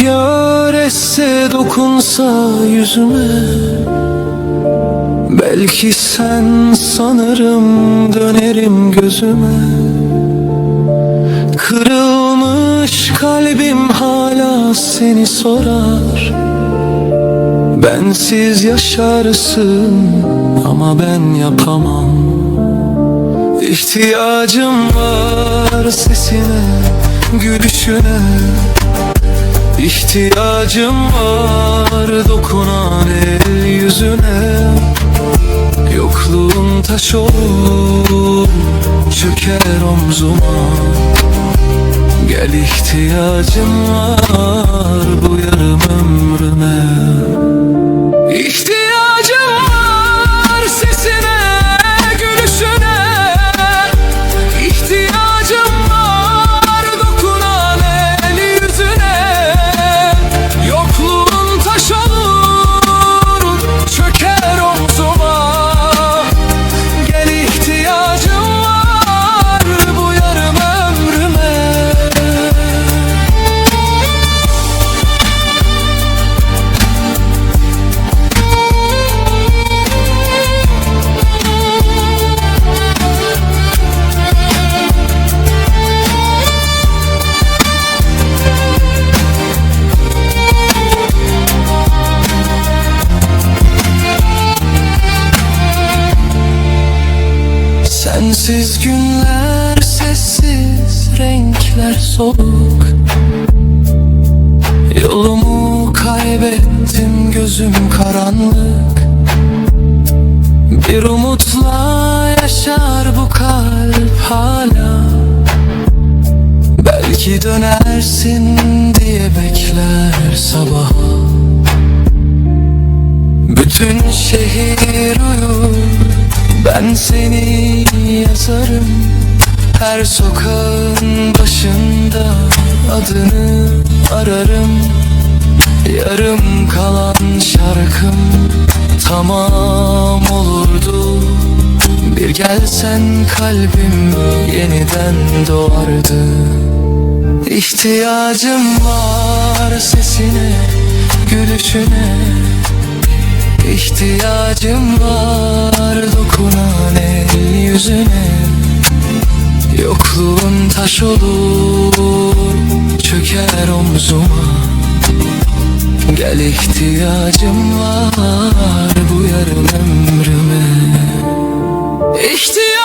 gelse dokunsa yüzüme Belki sen sanırım dönerim gözüme. Kırılmış kalbim hala seni sorar. Bensiz yaşarsın ama ben yapamam. İhtiyacım var sesine, gülüşüne İhtiyacım var dokunan el yüzüne. Yokluğun taş olur çöker omzuma. Gel ihtiyacım var bu yarım ömrüme. İhtiyacım Sensiz günler sessiz, renkler soluk Yolumu kaybettim, gözüm karanlık. Bir umutla yaşar bu kalp hala. Belki dönersin diye bekler Her sokağın başında Adını ararım. Yarım kalan şarkım Tamam olurdu. Bir gelsen kalbim yeniden doğardı. İhtiyacım var sesine, gülüşüne. İhtiyacım var dokunan el yüzüne taş olur çöker omzuma. Gel ihtiyacım var bu yarım ömrüme. İhtiyacım